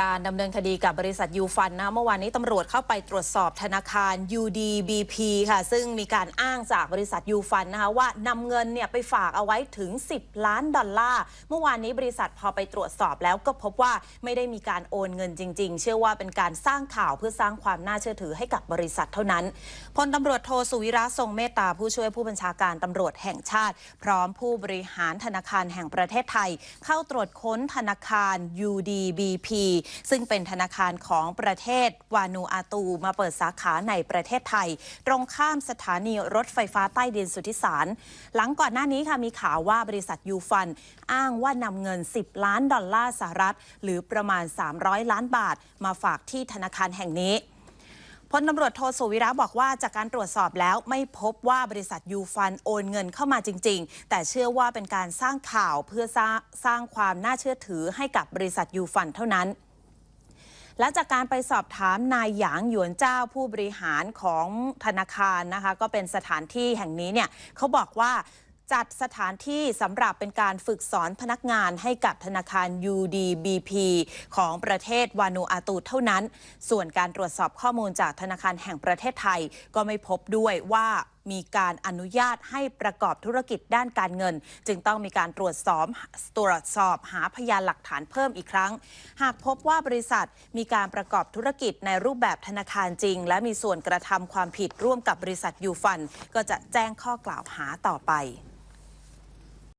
การดำเนินคดีกับบริษัทยูฟันนะเมื่อวานนี้ตำรวจเข้าไปตรวจสอบธนาคาร UDBP ค่ะ ซึ่งมีการอ้างจากบริษัทยูฟันนะคะว่านำเงินเนี่ยไปฝากเอาไว้ถึง 10 ล้านดอลลาร์ เมื่อวานนี้บริษัทพอไปตรวจสอบแล้วก็พบว่าไม่ได้มีการโอนเงินจริง ๆ เชื่อว่าเป็นการสร้างข่าวเพื่อสร้างความน่าเชื่อถือให้กับบริษัทเท่านั้นพลตำรวจโทสุวิระทรงเมตตาผู้ช่วยผู้บัญชาการตำรวจแห่งชาติ พร้อมผู้บริหารธนาคารแห่งประเทศไทย เข้าตรวจค้นธนาคาร UDBP ซึ่งเป็นธนาคารของประเทศวานูอาตู มาเปิดสาขาในประเทศไทย ตรงข้ามสถานีรถไฟฟ้าใต้ดินสุทธิสาร หลังก่อนหน้านี้ค่ะมีข่าวว่าบริษัทยูฟัน อ้างว่านำเงิน 10 ล้านดอลลาร์สหรัฐ หรือประมาณ 300 ล้านบาท มาฝากที่ธนาคารแห่งนี้พลตำรวจโทสุวิระบอกว่าจากการตรวจสอบแล้วไม่พบว่าบริษัทยูฟันโอนเงินเข้ามาจริง ๆ แต่เชื่อว่าเป็นการสร้างข่าวเพื่อสร้างสร้างความน่าเชื่อถือให้กับบริษัทยูฟันเท่านั้น และจากการไปสอบถามนายหยางหยวนเจ้าผู้บริหารของธนาคารนะคะ ก็เป็นสถานที่แห่งนี้เนี่ยเขาบอกว่าจัดสถานที่สำหรับเป็นการฝึกสอนพนักงานให้กับธนาคาร UDBP ของประเทศวานูอาตูเท่านั้น ส่วนการตรวจสอบข้อมูลจากธนาคารแห่งประเทศไทย ก็ไม่พบด้วยว่า มีการอนุญาตให้ประกอบธุรกิจด้านการเงิน จึงต้องมีการตรวจสอบตรวจสอบหาพยานหลักฐานเพิ่มอีกครั้ง หากพบว่าบริษัทมีการประกอบธุรกิจในรูปแบบธนาคารจริง และมีส่วนกระทำความผิดร่วมกับบริษัทยูฟัน ก็จะแจ้งข้อกล่าวหาต่อไป